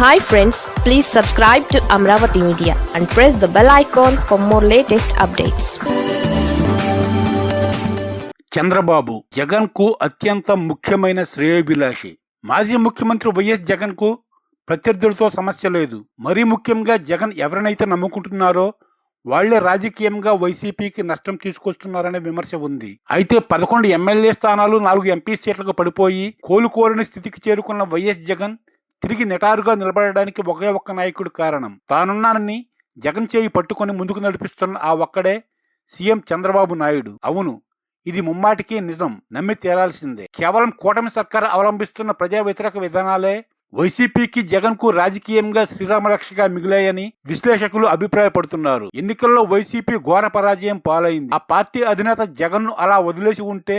Hi friends please subscribe to Amaravati media and press the bell icon for more latest updates Chandrababu జగన్కు అత్యంత ముఖ్యమైన శ్రేయోభిలాషి. మాజీ ముఖ్యమంత్రి YS జగన్కు ప్రత్యర్థులతో సమస్య లేదు. మరీ ముఖ్యంగా జగన్ ఎవరినైతే నమ్ముకుంటున్నారో వాళ్ళే రాజకీయంగా వైసీపీకి నష్టం తీసుకొస్తున్నారనే విమర్శ ఉంది. అయితే పదకొండు ఎమ్మెల్యే స్థానాలు నాలుగు ఎంపీ సీట్లకు పడిపోయి కోలుకోలేని స్థితికి చేరుకున్న వైఎస్ జగన్ తిరిగి నిటారుగా నిలబడడానికి ఒకే ఒక్క నాయకుడు కారణం. తానున్నానని జగన్ చేయి పట్టుకొని ముందుకు నడిపిస్తున్న ఆ ఒక్కడే సీఎం చంద్రబాబు నాయుడు. అవును ఇది ముమ్మాటికి నిజం. నమ్మి తీరాల్సిందే కేవలం కూటమి సర్కార్ అవలంబిస్తున్న ప్రజా వ్యతిరేక విధానాలే వైసీపీకి జగన్కు రాజకీయంగా శ్రీరామరక్షగా మిగిలాయని విశ్లేషకులు అభిప్రాయపడుతున్నారు. ఎన్నికల్లో వైసీపీ ఘోర పరాజయం పాలైంది. ఆ పార్టీ అధినేత జగన్ను అలా వదిలేసి ఉంటే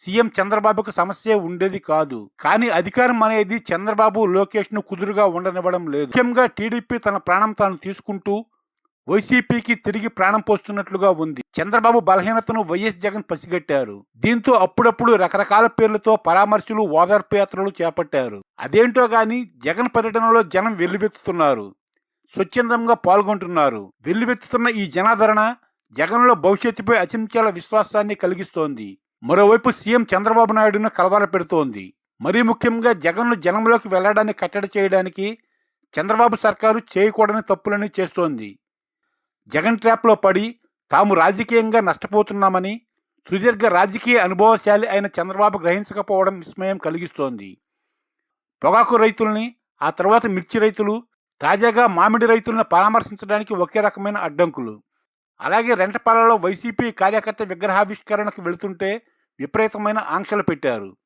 సీఎం చంద్రబాబుకు సమస్య ఉండేది కాదు. కానీ అధికారం అనేది చంద్రబాబు లోకేష్ను కుదురుగా ఉండనివ్వడం లేదు. ముఖ్యంగా టీడీపీ తన ప్రాణం తాను తీసుకుంటూ వైసీపీకి తిరిగి ప్రాణం పోస్తున్నట్లుగా ఉంది. చంద్రబాబు బలహీనతను వైఎస్ జగన్ పసిగట్టారు. దీంతో అప్పుడప్పుడు రకరకాల పేర్లతో పరామర్శలు ఓదార్పు యాత్రలు చేపట్టారు. అదేంటో గాని జగన్ పర్యటనలో జనం వెల్లువెత్తుతున్నారు. స్వచ్ఛందంగా పాల్గొంటున్నారు. వెల్లువెత్తుతున్న ఈ జనాదరణ జగన్లో భవిష్యత్తుపై అచంచల విశ్వాసాన్ని కలిగిస్తోంది. మరోవైపు సీఎం చంద్రబాబు నాయుడును కలవర పెడుతోంది. మరీ ముఖ్యంగా జగన్ను జనంలోకి వెళ్ళడాన్ని కట్టడి చేయడానికి చంద్రబాబు సర్కారు చేయకూడని తప్పులని చేస్తోంది. జగన్ ట్రాప్లో పడి తాము రాజకీయంగా నష్టపోతున్నామని సుదీర్ఘ రాజకీయ అనుభవశాలి అయిన చంద్రబాబు గ్రహించకపోవడం విస్మయం కలిగిస్తోంది. పొగాకు రైతుల్ని ఆ తర్వాత మిర్చి రైతులు తాజాగా మామిడి రైతులను పరామర్శించడానికి ఒకే రకమైన అడ్డంకులు. అలాగే రెంటపాలలో వైసీపీ కార్యకర్త విగ్రహావిష్కరణకు వెళుతుంటే విపరీతమైన ఆంక్షలు పెట్టారు.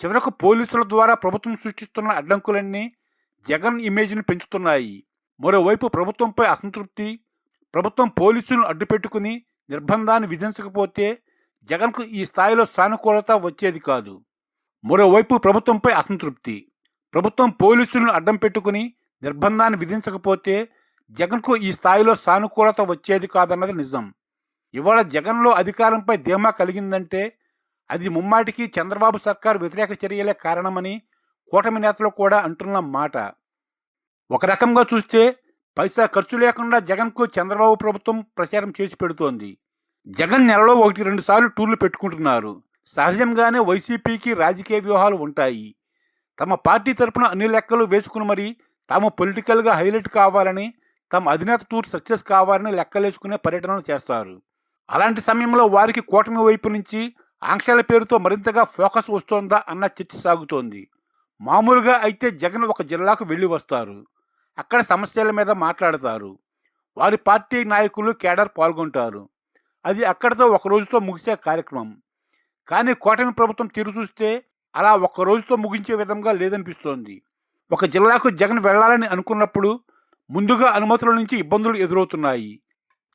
చివరకు పోలీసుల ద్వారా ప్రభుత్వం సృష్టిస్తున్న అడ్డంకులన్నీ జగన్ ఇమేజ్ను పెంచుతున్నాయి. మరోవైపు ప్రభుత్వంపై అసంతృప్తి ప్రభుత్వం పోలీసులను అడ్డుపెట్టుకుని నిర్బంధాన్ని విధించకపోతే జగన్కు ఈ స్థాయిలో సానుకూలత వచ్చేది కాదు. మరోవైపు ప్రభుత్వంపై అసంతృప్తి ప్రభుత్వం పోలీసులను అడ్డం పెట్టుకుని నిర్బంధాన్ని విధించకపోతే జగన్కు ఈ స్థాయిలో సానుకూలత వచ్చేది కాదన్నది నిజం. ఇవాళ జగన్లో అధికారంపై ధీమా కలిగిందంటే అది ముమ్మాటికి చంద్రబాబు సర్కారు వ్యతిరేక చర్యలే కారణమని కూటమి నేతలు కూడా అంటున్న మాట. ఒక రకంగా చూస్తే పైసా ఖర్చు లేకుండా జగన్కు చంద్రబాబు ప్రభుత్వం ప్రచారం చేసి పెడుతోంది. జగన్ నెలలో ఒకటి రెండు సార్లు టూర్లు పెట్టుకుంటున్నారు. సహజంగానే వైసీపీకి రాజకీయ వ్యూహాలు ఉంటాయి. తమ పార్టీ తరపున అన్ని లెక్కలు వేసుకుని మరీ తాము పొలిటికల్గా హైలైట్ కావాలని తమ అధినేత టూర్ సక్సెస్ కావాలని లెక్కలేసుకునే పర్యటనలు చేస్తారు. అలాంటి సమయంలో వారికి కూటమి వైపు నుంచి ఆంక్షల పేరుతో మరింతగా ఫోకస్ వస్తోందా అన్న చర్చ సాగుతోంది. మామూలుగా అయితే జగన్ ఒక జిల్లాకు వెళ్ళి వస్తారు. అక్కడ సమస్యల మీద మాట్లాడతారు. వారి పార్టీ నాయకులు కేడర్ పాల్గొంటారు. అది అక్కడితో ఒక రోజుతో ముగిసే కార్యక్రమం. కానీ కూటమి ప్రభుత్వం తీరు చూస్తే అలా ఒక రోజుతో ముగించే విధంగా లేదనిపిస్తోంది. ఒక జిల్లాకు జగన్ వెళ్ళాలని అనుకున్నప్పుడు ముందుగా అనుమతుల నుంచి ఇబ్బందులు ఎదురవుతున్నాయి.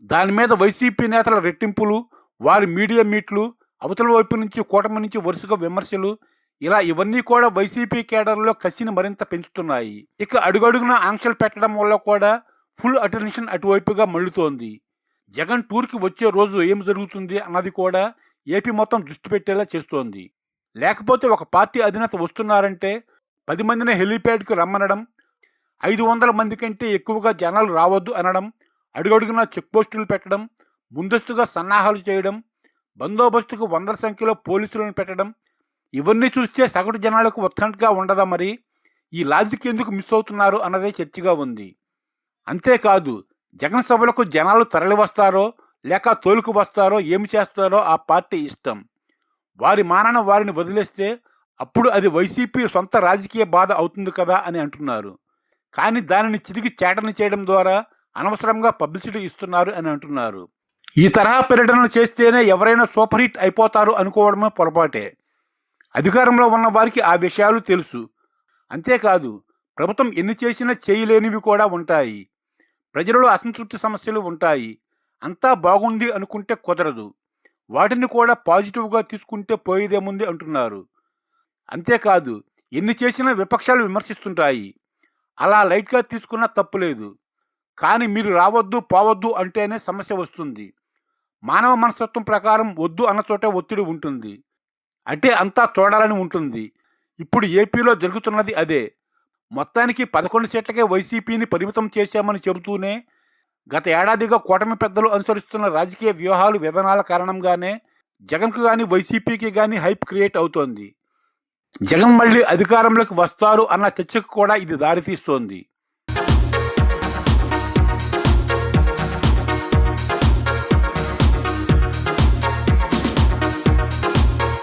దాని మీద వైసీపీ నేతల రెట్టింపులు వారి మీడియా మీట్లు అవతల వైపు నుంచి కూటమి నుంచి వరుసగా విమర్శలు ఇలా ఇవన్నీ కూడా వైసీపీ కేడర్లో కసిని మరింత పెంచుతున్నాయి. ఇక అడుగడుగున ఆంక్షలు పెట్టడం వల్ల కూడా ఫుల్ అటెన్షన్ అటువైపుగా మళ్ళుతోంది. జగన్ టూర్కి వచ్చే రోజు ఏం జరుగుతుంది అన్నది కూడా ఏపీ మొత్తం దృష్టి పెట్టేలా చేస్తోంది. లేకపోతే ఒక పార్టీ అధినేత వస్తున్నారంటే పది మందిని హెలీప్యాడ్కి రమ్మనడం ఐదు వందల మంది కంటే ఎక్కువగా జనాలు రావద్దు అనడం అడుగడుగున చెక్ పోస్టులు పెట్టడం ముందస్తుగా సన్నాహాలు చేయడం బందోబస్తుకు వందల సంఖ్యలో పోలీసులను పెట్టడం ఇవన్నీ చూస్తే సగటు జనాలకు ఉత్కంఠగా ఉండదా మరి? ఈ లాజిక్ ఎందుకు మిస్ అవుతున్నారు అన్నదే చర్చగా ఉంది. అంతేకాదు జగన్ సభలకు జనాలు తరలి వస్తారో లేక తోలుకు వస్తారో ఏమి చేస్తారో ఆ పార్టీ ఇష్టం. వారి మానన వారిని వదిలేస్తే అప్పుడు అది వైసీపీ సొంత రాజకీయ బాధ అవుతుంది కదా అని అంటున్నారు. కానీ దానిని చిరిగి చేటను చేయడం ద్వారా అనవసరంగా పబ్లిసిటీ ఇస్తున్నారు అని అంటున్నారు. ఈ తరహా పర్యటనలు చేస్తేనే ఎవరైనా సూపర్ హిట్ అయిపోతారు అనుకోవడమే పొరపాటే. అధికారంలో ఉన్న వారికి ఆ విషయాలు తెలుసు. అంతేకాదు ప్రభుత్వం ఎన్ని చేసినా చేయలేనివి కూడా ఉంటాయి. ప్రజలలో అసంతృప్తి సమస్యలు ఉంటాయి. అంతా బాగుంది అనుకుంటే కుదరదు. వాటిని కూడా పాజిటివ్గా తీసుకుంటే పోయేదేముంది అంటున్నారు. అంతేకాదు ఎన్ని చేసినా విపక్షాలు విమర్శిస్తుంటాయి. అలా లైట్గా తీసుకున్నా తప్పులేదు కానీ మీరు రావద్దు పోవద్దు అంటేనే సమస్య వస్తుంది. మానవ మనస్తత్వం ప్రకారం వద్దు అన్న చోటే ఒత్తిడి ఉంటుంది. అంటే అంతా చూడాలని ఉంటుంది. ఇప్పుడు ఏపీలో జరుగుతున్నది అదే. మొత్తానికి పదకొండు సీట్లకే వైసీపీని పరిమితం చేశామని చెబుతూనే గత ఏడాదిగా కూటమి పెద్దలు అనుసరిస్తున్న రాజకీయ వ్యూహాలు విధానాల కారణంగానే జగన్కు కానీ వైసీపీకి కానీ హైప్ క్రియేట్ అవుతోంది. జగన్ మళ్ళీ అధికారంలోకి వస్తారు అన్న చర్చకు కూడా ఇది దారితీస్తోంది.